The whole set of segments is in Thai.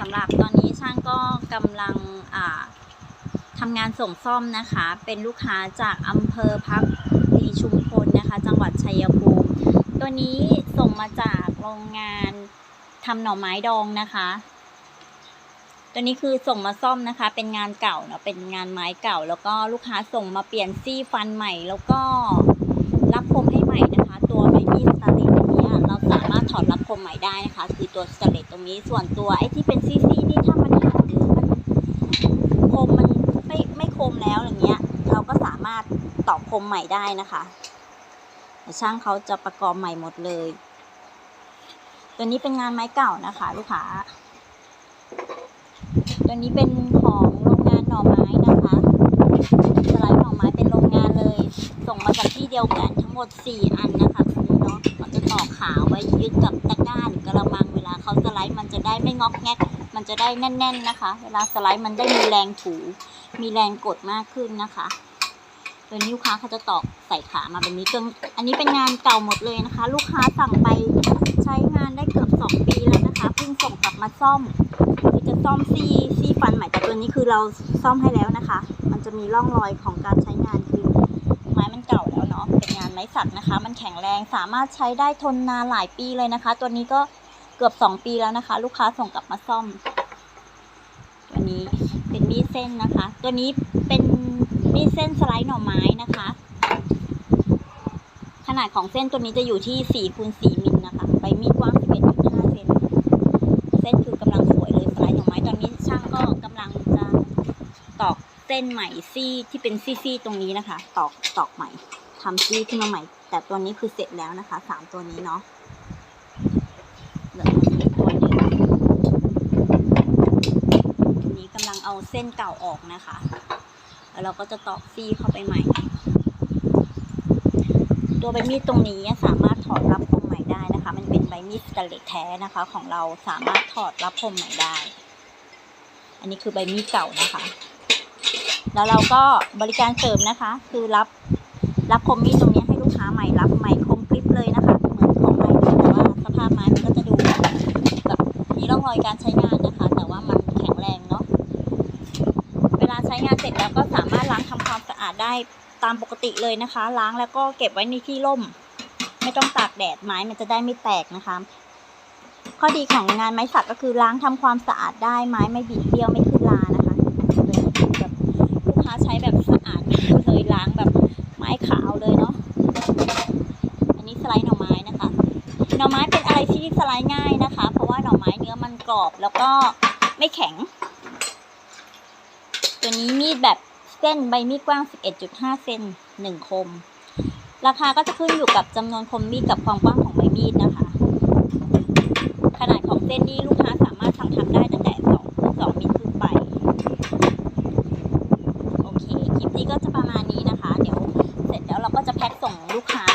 สำหรับตอนนี้ช่างก็กำลังอ่าทำงานส่งซ่อมนะคะ เป็นลูกค้าจากอำเภอพักดีชุมพลนะคะ จังหวัดชัยภูมิ ตัวนี้ส่งมาจากโรงงานทำหน่อไม้ดองนะคะ ตัวนี้คือส่งมาซ่อมนะคะ เป็นงานเก่าเนาะ เป็นงานไม้เก่า แล้วก็ลูกค้าส่งมาเปลี่ยนซี่ฟันใหม่ แล้วก็รับคมให้ใหม่นะคะ ใหม่ได้นะคะ คือตัวสตเลตตรงนี้ส่วนตัวไอ้ที่เป็นซี่ๆนี่ถ้ามันขาดหรือมันคมมันไม่ไม่คมแล้วอย่างเงี้ย เราก็สามารถต่อคมใหม่ได้นะคะช่างเขาจะประกอบใหม่หมดเลย ตัวนี้เป็นงานไม้เก่านะคะ ลูกค้าตัวนี้เป็นของโรงงานหน่อไม้นะคะสไลด์หน่อไม้เป็นโรงงานเลย ส่งมาจากที่เดียวกันทั้งหมด 4 อันนะคะ เนาะมันจะต่อขาไว้ยึดกับตะกร้าหรือกระมังเวลาเขาสไลด์มันจะได้ไม่งอกแงก มันจะได้แน่น ๆนะคะ เวลาสไลด์มันได้มีแรงถู มีแรงกดมากขึ้นนะคะตัวนี้ลูกค้าเขาจะตอกใส่ขามาแบบนี้จนอันนี้เป็นงานเก่าหมดเลยนะคะ ลูกค้าสั่งไปใช้งานได้เกือบ2ปีแล้วนะคะเพิ่งส่งกลับมาซ่อมคือจะซ่อมซี่ซี่ฟันใหม่แต่ตัวนี้คือเราซ่อมให้แล้วนะคะ มันจะมีร่องรอยของการใช้งานคือ ม้มันเก่าแล้วเนาะเป็นงานไม้สักนะคะ มันแข็งแรงสามารถใช้ได้ทนนานหลายปีเลยนะคะ ตัวนี้ก็เกือบ 2 ปีแล้วนะคะ ลูกค้าส่งกลับมาซ่อม ตัวนี้เป็นมีดเส้นนะคะ ตัวนี้เป็นมีดเส้นสไลด์หน่อไม้นะคะ ขนาดของเส้นตัวนี้จะอยู่ที่4คูณ4มิลนะคะ ใบมีดกว้าง11เซน เส้นคือกำลังสวยเลยสไลด์ดอกไม้ตอนนี้ช่างก็กำลังจะตอก เส้นใหม่ซี่ที่เป็นซี่ๆตรงนี้นะคะ ตอกตอกใหม่ทำซี่ขึ้นมาใหม่ แต่ตัวนี้คือเสร็จแล้วนะคะสามตัวนี้เนาะเหลือตัวนึงตัวนี้กำลังเอาเส้นเก่าออกนะคะ แล้วเราก็จะตอกซี่เข้าไปใหม่ ตัวใบมีดตรงนี้สามารถถอดรับคมใหม่ได้นะคะ มันเป็นใบมีดสแตนเลสแท้นะคะ ของเราสามารถถอดรับคมใหม่ได้ อันนี้คือใบมีดเก่านะคะ แล้วเราก็บริการเสริมนะคะ คือรับรับคมมีดตรงนี้ให้ลูกค้าใหม่รับใหม่คมกริบเลยนะคะ เหมือนของใหม่แต่ว่าสภาพไม้มันก็จะดูแบบมีร่องรอยการใช้งานนะคะ แต่ว่ามันแข็งแรงเนาะเวลาใช้งานเสร็จแล้วก็สามารถล้างทำความสะอาดได้ตามปกติเลยนะคะ ล้างแล้วก็เก็บไว้ในที่ร่ม ไม่ต้องตากแดดไม้มันจะได้ไม่แตกนะคะ ข้อดีของงานไม้สักก็คือล้างทำความสะอาดได้ไม้ไม่บิดเบี้ยวไม่ขึ้นลานะคะตัวนี้คือแบบลูกค้าใช้แบบสะอาดเลยล้างแบบไม้ขาวเลยเนาะอันนี้สไลด์หน่อไม้นะคะ หน่อไม้เป็นอะไรที่สไลด์ง่ายนะคะ เพราะว่าหน่อไม้เนื้อมันกรอบแล้วก็ไม่แข็ง ตัวนี้มีดแบบเส้นใบมีดกว้าง 11.5 เซนหนึ่งคม ราคาก็จะขึ้นอยู่กับจำนวนคมมีดกับความกว้างของใบมีดนะคะ นี้ก็จะประมาณนี้นะคะ เดี๋ยวเสร็จแล้วเราก็จะแพ็คส่งลูกค้า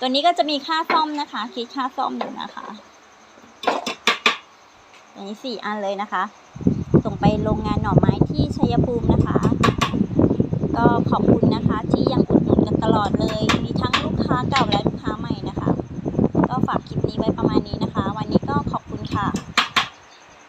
ตัวนี้ก็จะมีค่าซ่อมนะคะ คิดค่าซ่อมอยู่นะคะตัวนี้สี่อันเลยนะคะ ส่งไปโรงงานหน่อไม้ที่ชัยภูมินะคะ ก็ขอบคุณนะคะที่ยังอุดหนุนกันตลอดเลย มีทั้งลูกค้าเก่าและ